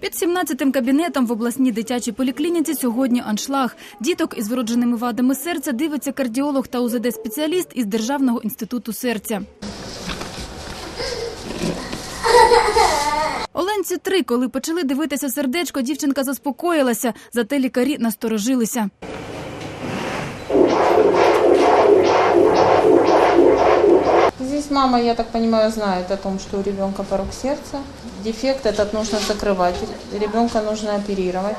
Під 17-тим кабінетом в обласній дитячій поліклініці сьогодні аншлаг. Діток із вродженими вадами серця дивиться кардіолог та УЗД-спеціаліст із Державного інституту серця. Оленці три, коли почали дивитися сердечко, дівчинка заспокоїлася, зате лікарі насторожилися. Здесь мама, я так понимаю, знает о том, что у ребенка порог сердца. Дефект этот нужно закрывать. Ребенка нужно оперировать.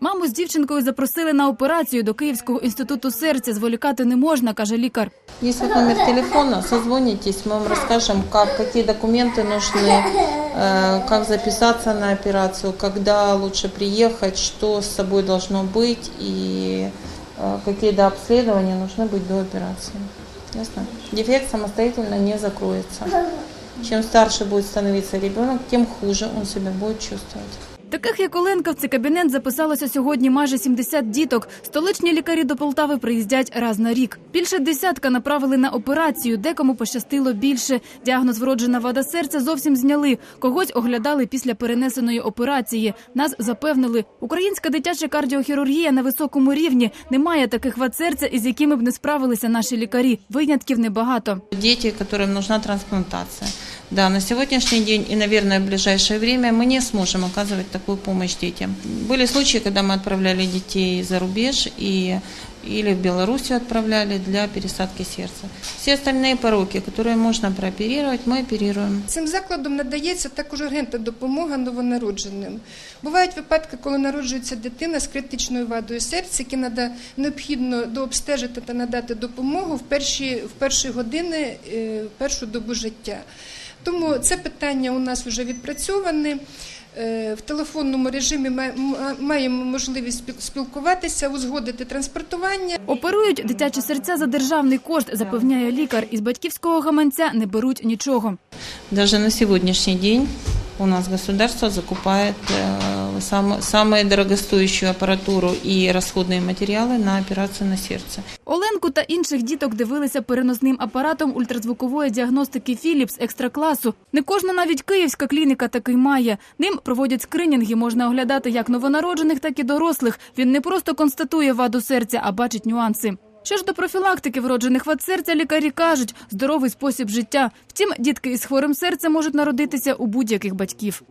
Маму з дівчинкою запросили на операцію до Київського інституту серця. Зволікати не можна, каже лікар. Есть вот номер телефона, созвонитесь, мы вам расскажем, как, какие документы нужны, э, как записаться на операцию, когда лучше приехать, что с собой должно быть и э, какие до обследования нужны быть до операции. Ясно? Дефект самостоятельно не закроется. Чем старше будет становиться ребенок, тем хуже он себя будет чувствовать. Таких як Оленка в цей кабінет записалося сьогодні майже 70 діток. Столичні лікарі до Полтави приїздять раз на рік. Більше десятка направили на операцію, декому пощастило більше. Діагноз вроджена вада серця зовсім зняли. Когось оглядали після перенесеної операції. Нас запевнили, українська дитяча кардіохірургія на високому рівні. Немає таких вад серця, із якими б не справилися наші лікарі. Винятків небагато. Дети, которым нужна трансплантация. Да, на сегодняшний день и, наверное, в ближайшее время мы не сможем оказывать такую помощь детям. Были случаи, когда мы отправляли детей за рубеж и, или в Белоруссию отправляли для пересадки сердца. Все остальные пороки, которые можно прооперировать, мы оперируем. Цим закладом надається також ургентна допомога новонародженим. Бувають випадки, коли народжується дитина з критичною вадою серця, які нада, необхідно дообстежити та надати допомогу в перші, в перші години, е, в першу добу життя. Тому це питання у нас вже відпрацьоване. Е, В телефонному режимі ма- маємо можливість спіл- спілкуватися, узгодити транспортування. Оперують дитячі серця за державний кошт, запевняє лікар. Із батьківського гаманця не беруть нічого. Навіть на сьогоднішній день у нас государство закупает э, сам- самую дорогостоящую аппаратуру и расходные материалы на операцию на сердце. Оленку та інших діток дивилися переносним апаратом ультразвукової діагностики Філіпс екстракласу. Не кожна навіть київська клініка такий має. Ним проводять скринінги. Можна оглядати як новонароджених, так і дорослих. Він не просто констатує ваду серця, а бачить нюанси. Що ж до профілактики вроджених вад серця, лікарі кажуть – здоровий спосіб життя. Втім, дітки із хворим серцем можуть народитися у будь-яких батьків.